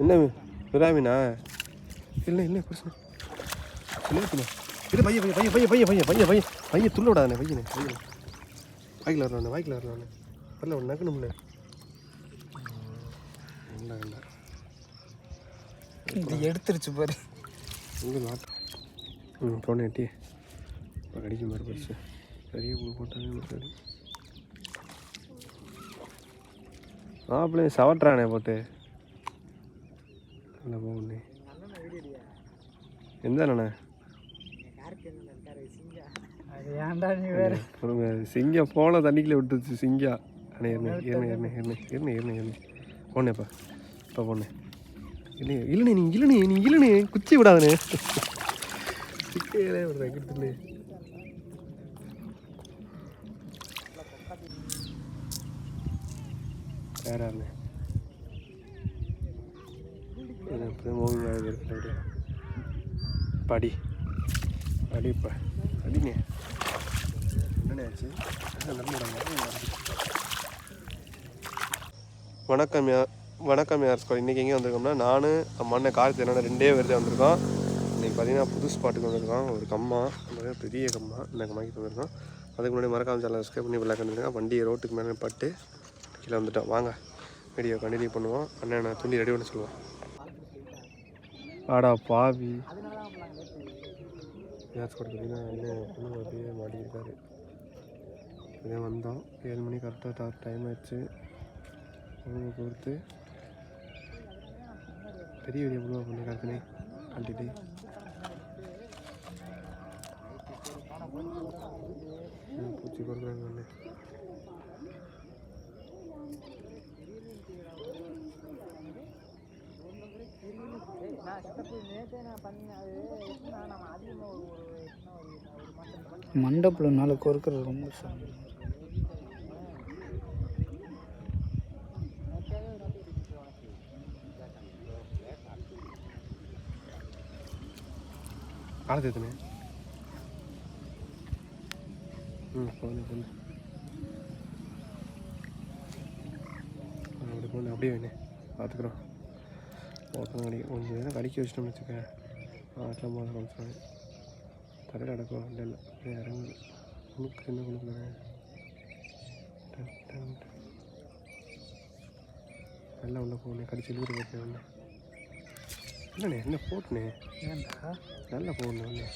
என்ன விரா மீனா இல்லை இல்லை பிரச்சனை இல்லை பைய பைய பைய பைய பைய பைய பைய பைய பைய துள்ள விடாதே பையனே பையனே. வாய்க்கில் வரலானே வாய்க்கில் வரலானே வரல ஒன்று நக்கணும்ல இல்லை இல்லை இது எடுத்துருச்சு பாரு. இங்கே நாட்டு ம் போனேன் எட்டி கடிக்க மாதிரி போச்சு பெரிய பூ போட்டாங்க சரி மாப்பிள்ளை சவட்டுறானே போட்டு. இல்லை போகணே எந்த அண்ணே சிங்கம் போன தண்ணிக்குள்ளே விட்டுச்சு சிங்கா. அண்ணே இருண்ணே இருண்ணே இருண்ணே இருண்ணே இருண்ணே இருண்ணே இருண்ணே போனேப்பா இப்போ போனேன் இல்லை இல்லைண்ணே நீ இல்லைண்ணே நீ இல்லைண்ணே. குச்சி விடாதண்ணே. சிக்கையிலே விடுறேன் வேற யாருண்ணே இப்போ அப்படியே மூவிங் அப்படியே படி அடி இப்போ அடிங்க என்னண்ணே வணக்கம் யா வணக்கம் யார் ஸ்கோர் இன்றைக்கி எங்கே வந்திருக்கோம்னா நான் அம்மா அண்ணன் கார்த்தி என்னோட ரெண்டே பேர் தான் வந்திருக்கோம். இன்றைக்கி பார்த்தீங்கன்னா புது ஸ்பாட்டுக்கு வந்திருக்கோம். ஒரு கம்மா. அந்த பெரிய கம்மா. இந்த கம்மாய்க்கு வந்திருக்கோம். அதுக்கு முன்னாடி மறக்காம சேனல் சப்ஸ்கிரைப் பண்ணி விளையாட கண்டுருக்கோம் வண்டியை ரோட்டுக்கு மேலே பட்டு கீழே வந்துட்டோம். வாங்க. வீடியோ கண்டினியூ பண்ணுவோம். அண்ணன் நான் துணி ரெடி பண்ண சொல்லுவோம். ஆடா பாவி. கேஸ் ஸ்கோர் என்ன இன்னும் அப்படியே மாட்டிக்கிட்டாரு இதே வந்தோம் ஏழு மணி கரெக்டாக டைம் ஆயிடுச்சு. கொடுத்து பொறுத்து. பெரிய வீடியோ ப்ளூ பண்ணி காத்துனே கழட்டிட்டு பூச்சி கொடுக்குறாங்க ஒன்று மண்டபத்தில் நாளைக்கு இருக்கிற ரொம்ப காலத்து ம் போகணும் போகணும் அப்படி போகணும் அப்படியே வேணும் பார்த்துக்குறோம். ஒருத்தனை கடிக்க கொஞ்சம் நேரம் கடிக்க வச்சிட்டோம்னு வச்சுக்க ஆட்டில் போத காமிச்சாங்க தரையில் அடக்கம் இல்லை இல்லை. அப்படியே இறங்குது. உனக்கு என்ன கொடுக்குறேன் நல்லா உள்ள போகணும் கடிச்சு இழுத்து போட்டேன் ஒன்று என்னண்ணே என்ன போட்டுனே? ஏன்டா? நல்லா போகணும் ஒன்று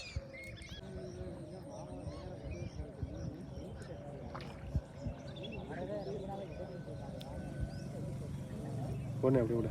பொண்ணு அப்படியே விட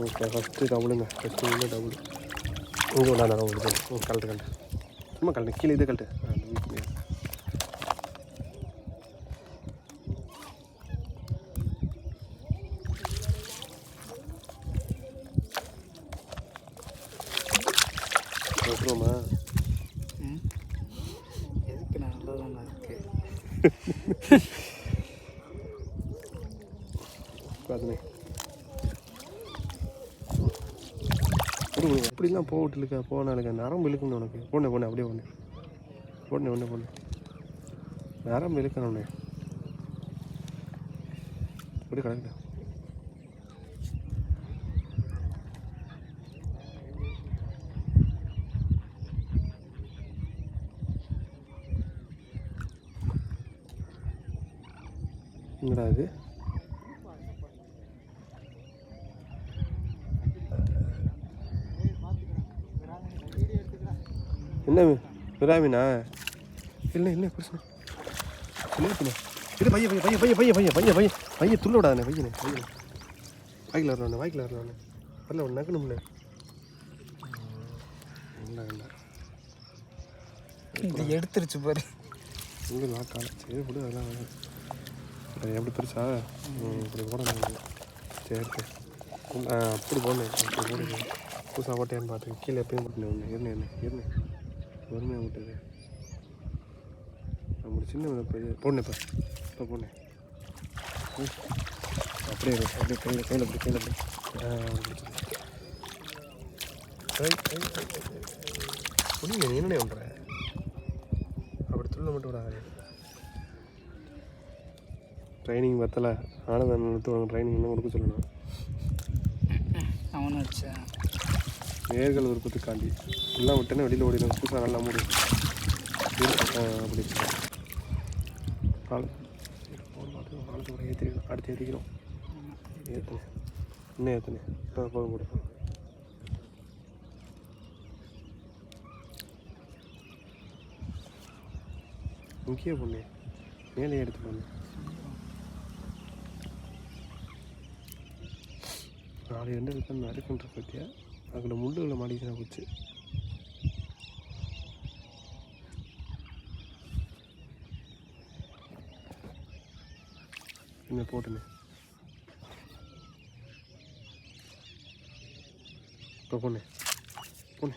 ஓகே ஃபஸ்ட்டு டபுளுங்க ஃபஸ்ட்டு ஒன்று டபுள் இங்கே ஒன்றா தான் ஓடுது கலட்டு கலட்டு சும்மா கலட்டு கீழே இது கலட்டு போட்டு இழுக்க போன இழுக்க நரம்பு இழுக்கணும் உனக்கு. போனே போனே அப்படியே போனே போனே ஒன்று போனே நரம்பு இழுக்கணும் உன்னை. அப்படி கிடக்குடா என்னடா இது? என்ன மீன் விரா மீனா இல்லை இல்லை பிரச்சனை சிலேப்பினா இது பைய பைய பைய பைய பைய பைய பைய பைய துள்ள விடாதே பையனே பையனே. வாய்க்கில் வரலானே வாய்க்கில் வரலானே வரல ஒன்று நக்கணும்ல இல்லை இல்லை இது எடுத்துருச்சு பாரு. இங்கே லாக்கால சரி விடு அதெல்லாம். அது எப்படி பெருசா இப்படி போட சரி அப்படி போடணும். புதுசாக போட்டேன்னு பார்த்து கீழே எப்பயும் போட்டுனேன் ஒன்று இருந்தேன் என்ன இருந்தேன் பொறுமையாக விட்டுரு. அப்படி சின்ன ஒரு பெரிய இப்போ இப்போ அப்படியே அப்படியே கையில் கையில் அப்படி கையில் அப்படி புரியுங்க அப்படி நீ பண்ணுற அப்படி துள்ள மட்டும் விடாது. ட்ரைனிங் பத்தலை. ஆனந்தம் நிறுத்துவாங்க ட்ரைனிங் கொடுக்க சொல்லணும். அவனை வச்சேன் நேர்கள் விருப்பத்துக்காண்டி எல்லாம் விட்டேன்னா வெளியில் ஓடிடும் புதுசாக நல்லா மூடி அப்படி கால் காலத்து கூட ஏற்றிக்கணும் அடுத்து ஏற்றிக்கிறோம் இன்னும் ஏற்றுனேன் இப்போ போதும் கொடுப்போம் முக்கிய பொண்ணு மேலே எடுத்து பொண்ணு நாலு ரெண்டு இருக்கு நறுக்குன்ற பற்றியா அதில் முள்ளுகளை மாடிக்கிற போச்சு. என்ன போட்டுன்னு இப்போ பொண்ணு பொண்ணு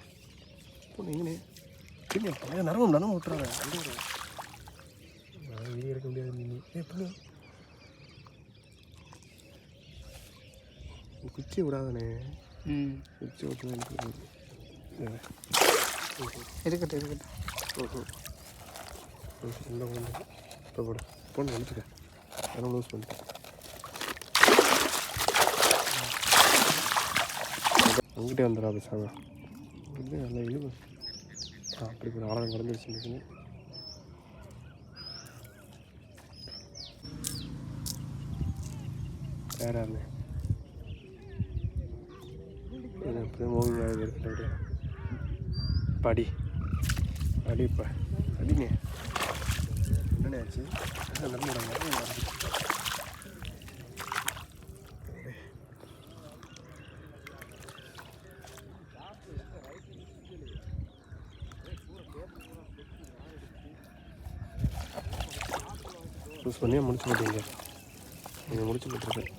பொண்ணு எங்கண்ணே இல்லை பழைய நரம்பு நரம்பு விட்டுறாங்க நான் வெளியே எடுக்க முடியாது நீ ஏ பொண்ணு குச்சி விடாதண்ணே. ம் குச்சி விட்டு எனக்கு இருக்கட்டும் இருக்கட்டும். உள்ள கொண்டு இப்போ போட பொண்ணு நினச்சிக்க அதெல்லாம் லூஸ் பண்ணிட்டேன் அங்கிட்டே வந்துடாது பேசாம வந்து நல்லா இழுவு. ஆ அப்படி கூட ஆழம் குறைஞ்சிருச்சு வேறு என்ன இது அப்படியே மூவிங் ஆகுது அப்படியே படி. அடி இப்போ அடிங்க என்னென்ன ஆச்சு யூஸ் பண்ணியே முடிச்சு போட்டீங்க நீங்கள் முடிச்சு போட்டுருக்கேன்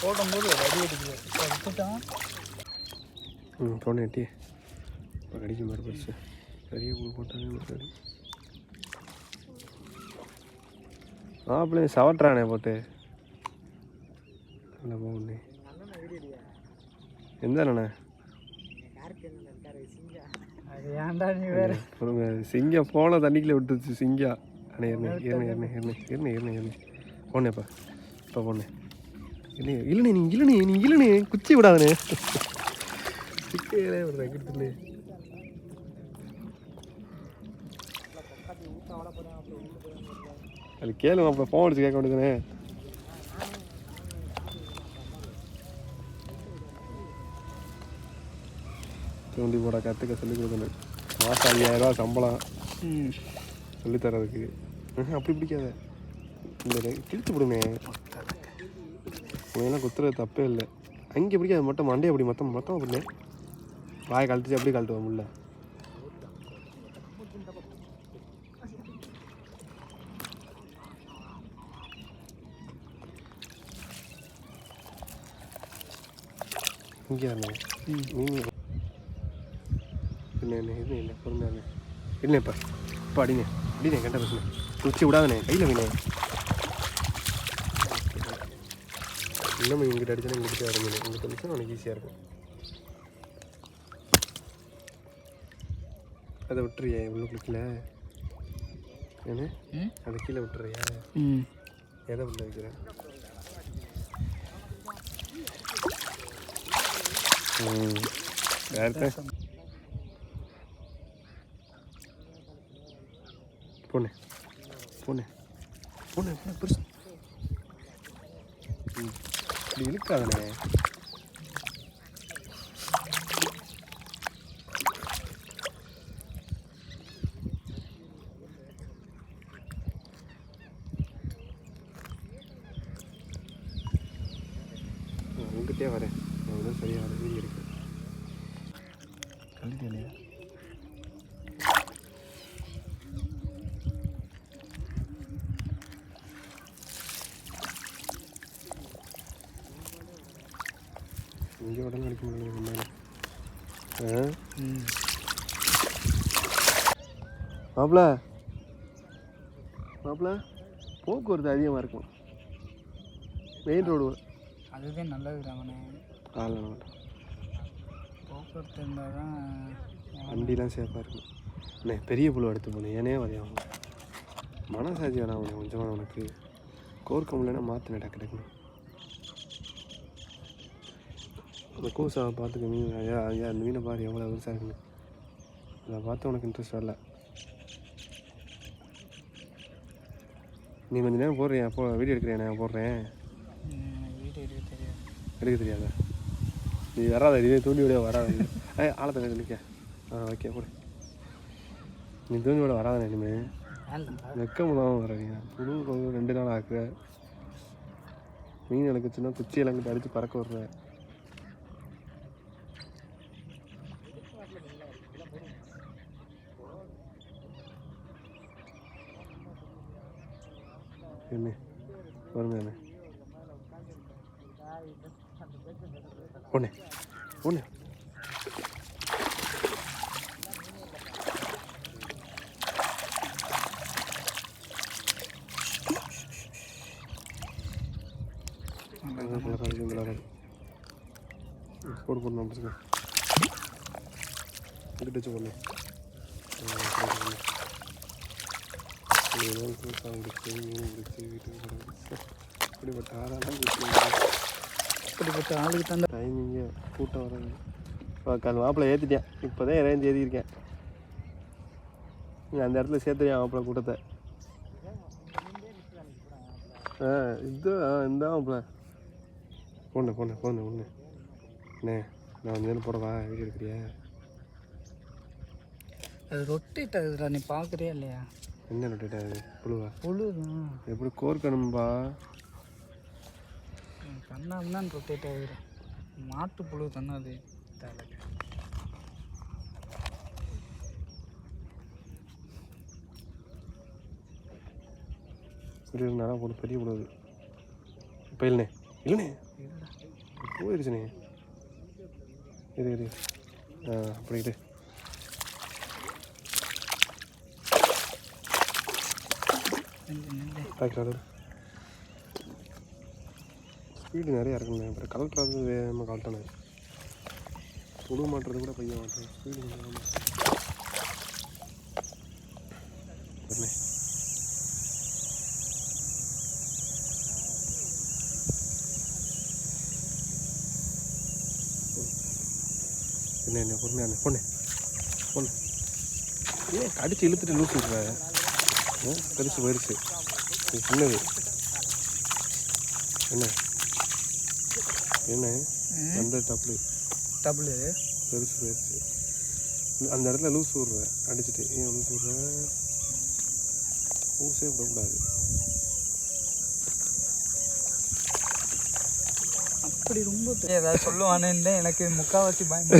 போடும்போது அடி அடிக்குது. விட்டுட்டான் ம் போன எட்டி. கடிக்க மாதிரி போச்சு. பெரிய பூ போட்டாங்க சரி மாப்பிள்ளைய சவட்டுறானே போட்டு. இல்லை போகணே எந்த அண்ணே போன தண்ணிக்குள்ளே விட்டுச்சு சிங்கம். அண்ணே இருண்ணே இருண்ணே இருண்ணே இருண்ணே இருண்ணே இருண்ணே போனேப்பா இப்போ போனேன் இல்லை இல்லைண்ணே நீ இல்லைண்ணே நீ இல்லைண்ணே குச்சி விடாதண்ணே சிக்கையிலே ஒரு ரெக்கிட்டுண்ணே அது கேளு அப்புறம் ஃபோன் அடிச்சு கேட்க வேண்டியதுனே தூண்டி போட கற்றுக்க சொல்லி கொடுக்கணும். மாதம் ஐயாயிரரூவா சம்பளம். ம். சொல்லித் தரதுக்கு ம்ஹும், அப்படி பிடிக்காத. இந்த ரெ- கிழிச்சு விடுமே உனையெல்லாம் குத்துறது தப்பே இல்லை. அங்கே பிடிக்காது மட்டும் மண்டே அப்படி மொத்தம் மொத்தம் அப்படின்னே வாயை கழட்டுச்சு அப்படியே கழட்டுவா முள்ள. இங்கே இருந்தே நீங்கள் என்ன என்ன இது என்ன? பொறுமையாண்ணே இல்லைப்பா இப்போ அடினே அடினே கண்ட பிரச்சனை குச்சி விடாதண்ணே கையில் வீணே. இன்னும் இங்கிட்ட அடிச்சா இங்கிட்ட இறங்கணும் இங்கிட்ட அடிச்சா உனக்கு ஈஸியாக இருக்கும். அதை விட்டுறியா இவ்வளோ கீழே என்ன? அதை கீழே விட்டுறியா ம். எதை உள்ள வைக்கிறேன் ம். வேறு பொண்ணு பொண்ணு பொண்ணு பொண்ணு பெருசு. ம். இப்படி இழுக்காதண்ணே உங்ககிட்டே வரேன் அவ்வளோ சரியாக வர வீடு இருக்கு கல்வியா இங்கே உடனே அடிக்க முடியல இந்த மாதிரி ஆ? ம். மாப்பிள? மாப்பிள? போக்குவரத்து அதிகமாக இருக்கும். மெயின் ரோடு அதுதான் நல்லது அவனே காலைல போக்குவரத்து இருந்தால் தான் வண்டிலாம் சேஃபாக இருக்கும். அண்ணே பெரிய புழு எடுத்து போனேன் ஏனே வரையும் மனசாட்சி வேணாம் கொஞ்சமாக உனக்கு. கோர்க்க முடியலன்னா மாற்றின டக்கு டக்குன்னு. அந்த கூசாவை பார்த்துக்க மீன் ஐயா ஐயா அந்த மீனை பாரு எவ்வளோ பெருசாக இருக்குன்னு. அதை பார்த்து உனக்கு இன்ட்ரெஸ்ட் வரல. நீ கொஞ்ச நேரம் போடுறியா? போ வீடியோ எடுக்கிறேன் நான் போடுறேன். எடுக்க தெரியாதா? நீ வராத இதே தூண்டி விட வராத. ஏ ஆழத்தை நிற்க ஆ ஓகே போடு. நீ தூண்டி விட வராத இனிமேல் வெக்க முடியாமல் வர்றீங்க புழு கொஞ்சம் ரெண்டு நாள் ஆக்குற. மீன் எனக்கு சின்ன குச்சி இலங்கிட்டு அடித்து பறக்க விட்ற என்ன வருங்க ஒன்று ஒன்று போடு போடு நான் பிடிச்சிக்க இங்கிட்டு வச்சு பொண்ணு இப்படிப்பட்ட ஆளாலாம் இப்படிப்பட்ட ஆளுக்கு தான் டைமிங்கு கூட்டம் வராது கால் மாப்பிள்ளை ஏற்றிட்டேன் இப்போ தான் இறங்கி ஏற்றிருக்கேன் நீ அந்த இடத்துல சேர்த்துறியா மாப்பிள்ளை கூட்டத்தை? ஆ இது ஆ இந்த மாப்பிள்ளை. பொண்ணு பொண்ணு பொண்ணு பொண்ணு. அண்ணே நான் வந்து போடவா? வீடியோ எடுக்கிறியா? அது ரொட்டேட் ஆகுதுடா நீ பார்க்குறியா இல்லையா? என்ன நட்டுட்டேன் புழுவா? புழு தான் எப்படி கோர்க்கணும்பா? கண்ணாமதான் ரொட்டேட் ஆகுது. மாட்டு புழு தானே அது? தலை. சரி நல்லா பெரிய புழுவு இப்போ இல்லைண்ணே. இல்லைண்ணே. போயிடுச்சுண்ணே இரு இரு. ஆ அப்படி இரு. நில்லு, நில்லு. ஸ்பீடு நிறையா இருக்குண்ணே அப்புறம் கலட்டுறது வேகமாக கலட்டணே புழு மாட்டுறது கூட பையன் மாட்டேன் ஸ்பீடு கொஞ்சம் என்ன என்ன பொறுமையான பொண்ணு. பொண்ணு. ஏன் கடிச்சு இழுத்துட்டு லூஸ் விட்ற ஆ, பெருசு பெருசு இது சின்னது. என்ன? என்ன? அந்த டப்புளு டபுளு பெருசு பெருசு. அந்த இடத்துல லூஸ் விட்ற அடிச்சுட்டு. ஏன் லூஸ் விட்ற லூஸே விடக்கூடாது. அப்படி ரொம்ப ஏதாவது சொல்லுவானேன்னு எனக்கு முக்காவாசி பயம்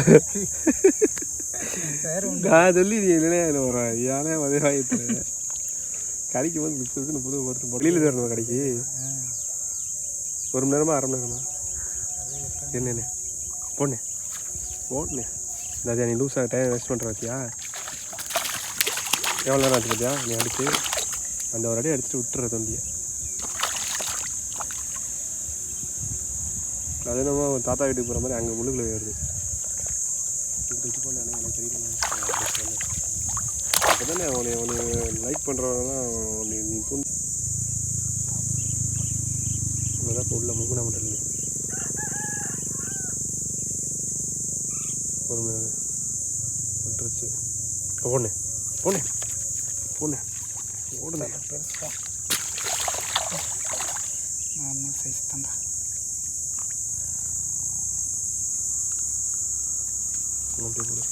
வேற சொல்லி நீ இல்லையா வர ஏனே அதே வாங்கிட்டு கடைக்கு வந்து மிஸ் மிஸ்னு புது ஒருத்தர் வெளியில் வரணும் கடைக்கு? ஒரு மணி நேரமா அரை மணி நேரமா? என்னண்ணே போண்ணே. போண்ணே. இந்த நீ லூஸாக டைம் வேஸ்ட் பண்ணுற பார்த்தியா எவ்வளோ நேரம் ஆச்சு பார்த்தியா நீ அடிச்சு அந்த ஒரு அடி அடிச்சுட்டு விட்டுற தொண்டியை. அது நம்ம தாத்தா வீட்டுக்கு போகிற மாதிரி அங்கே முழுக்கில் வருது. எனக்கு தெரியல அப்போ தானே உன்னை உன்னை லைக் பண்ணுறவங்கலாம் உன்னை நீ தூண்டி தான் இப்போ உள்ள முகுனா மட்டும் இல்லை. ஒரு மணி விட்டுருச்சு இப்போ போண்ணே. போண்ணே. போண்ணே. ஓடுனே பெருசா. நார்மல் சைஸ் தான்டா. அப்படியே போடு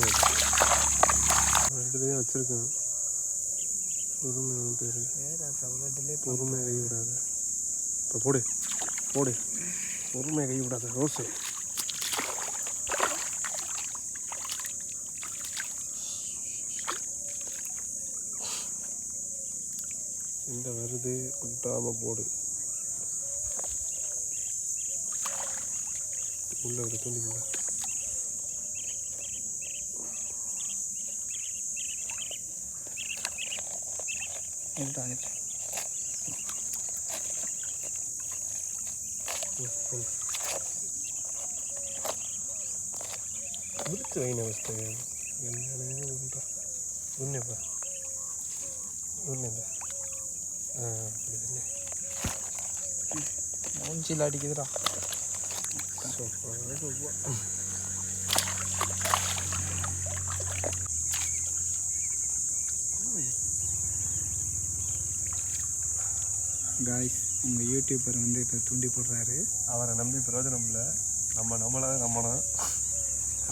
இடத்துல ஒரு இடத்துல தான் வச்சுருக்கேன். பொறுமை பேர். பொறுமை கை விடாத இப்போ போடு போடு. பொறுமை கை விடாத ரோஸு. இந்த வருது குட்டாமல் போடு. உள்ள ஒரு துணி இருக்கா இருக்கா விடுத்து வைன ஃபஸ்ட்டு என்னன்னு உண்டா உன்னப்பா ஆ அப்படி தானே மூஞ்சியில் அடிக்குதுடா காய்ஸ் உங்கள் யூடியூபர் வந்து இப்போ தூண்டி போடுறாரு. அவரை நம்பி பிரயோஜனம் இல்லை. நம்ம நம்மளாக நம்பணும்.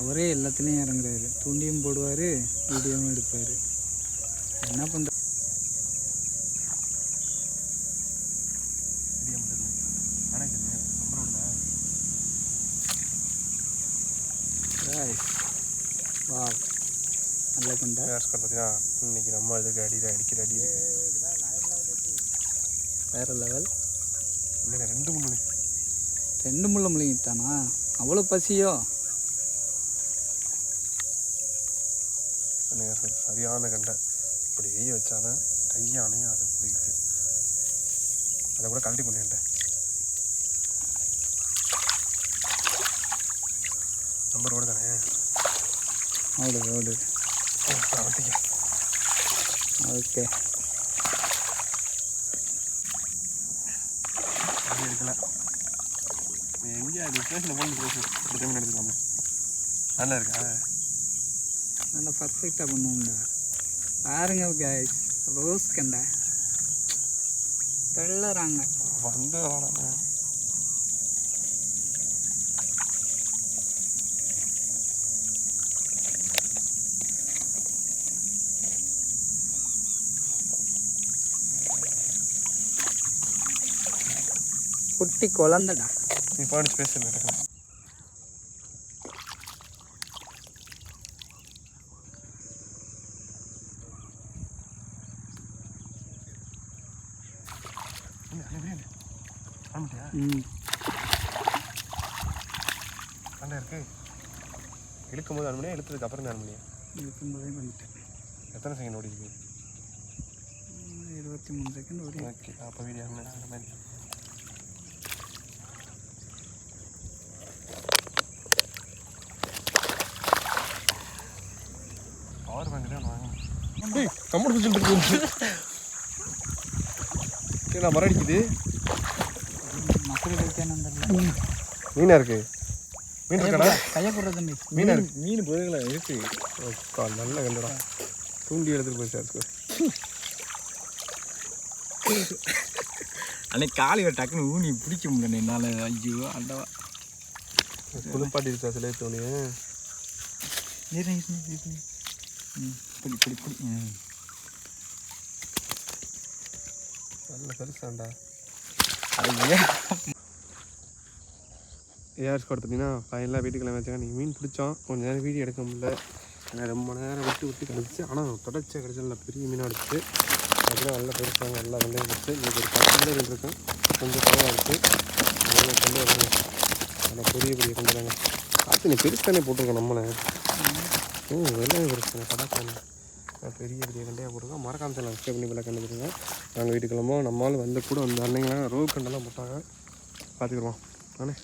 அவரே எல்லாத்துலேயும் இறங்குறாரு. தூண்டியும் போடுவார் வீடியோவும் எடுப்பார். என்ன பண்ணுற வா நல்ல கண்டா பார்த்தீங்கன்னா இன்னைக்கு நம்ம இதுக்கு அடி அடிக்கிற அடி இருக்கு. வேறு லெவல் இல்லை ரெண்டு மூணு ரெண்டு முள்ள முழுங்கிட்டானா அவ்வளோ பசியோ? சரியான கண்டை. இப்படி வச்சானா கையானே அதை பிடிக்குது. அதை கூட கழட்டி பண்ணிட்டேன் நம்பர் ஓடு தானே? ஓடு ஓடு. ஓகே அது எடுக்கல நீ எங்கே நீ பேசின போன பேசு இப்படி தமிழ் எடுத்துக்கலாமே நல்லா இருக்கா? நல்லா பர்ஃபெக்டாக பண்ணுவோம்டா. பாருங்க காய்ஸ் ரோஸ் கண்டா. தெள்ளறாங்க. வந்து வரானே குட்டி குழந்தடா. நீ பாடி நல்லா இருக்கு. இழுக்கும் போது அனுமணியா இழுத்ததுக்கு அப்புறம் பண்ணிட்டேன். எத்தனை செகண்ட் ஓடி இருக்கு ம், இருபத்தி மூணு செகண்ட் ஓடி ஓகே அப்போ வீடியோ அந்த மாதிரி கம்மல் பிடிச்சிட்டு இருக்கு. நான் மரம் அடிக்குது மீனா இருக்கு. மீன் இருக்கடா? கையை போடுற தம்பி மீனா இருக்கு. மீன் போதுங்களா இருக்கு. அக்கா, நல்ல கண்டுடா தூண்டி எடுத்துட்டு போய் சார் அன்னைக்கு காலையில் டக்குன்னு ஊனி பிடிக்க முடியல என்னால். ஐயோ அண்டவா குளிப்பாட்டி இருக்கா நீர் நீர் நீர். ம் பிடி பிடி பிடி. நல்ல பெருசாண்டா ஐயா. ஏஆர் ஸ்குவாட் பார்த்தீங்கன்னா ஃபைனலாக வீட்டுக்கிழமை வச்சாங்க. நீங்கள் மீன் பிடிச்சோம் கொஞ்ச நேரம் வீடியோ எடுக்க முடியல. ஏன்னா ரொம்ப நேரம் விட்டு விட்டு கிடச்சி ஆனால் தொடர்ச்சியாக கிடச்சி நல்ல பெரிய மீனாக அடிச்சு. அதுதான் நல்ல பெருசாங்க எல்லா வெள்ளையும் கிடச்சி இன்னைக்கு ஒரு பத்து கிலோ இருக்கேன் கொஞ்சம் குறைவாக இருக்குது அதனால கொண்டு வராங்க நல்லா பெரிய பெரிய கொண்டு வராங்க. பார்த்து நீ பெருசானே போட்டிருக்கோம் நம்மளை. ஓ வெள்ளை பெருசானே கடாக்கானே பெரிய பெரிய கண்டையாக போட்டிருக்கோம். மறக்காம சொல்லலாம் சப்ஸ்கிரைப் பண்ணி பிள்ளை கண்டுபிடிங்க நாங்கள் வீட்டுக்கிழமோ நம்மளால் வந்து கூட வந்து அன்னைங்களாம் ரோல் கண்டெல்லாம் போட்டாங்க. பார்த்துக்குருவோம் தானே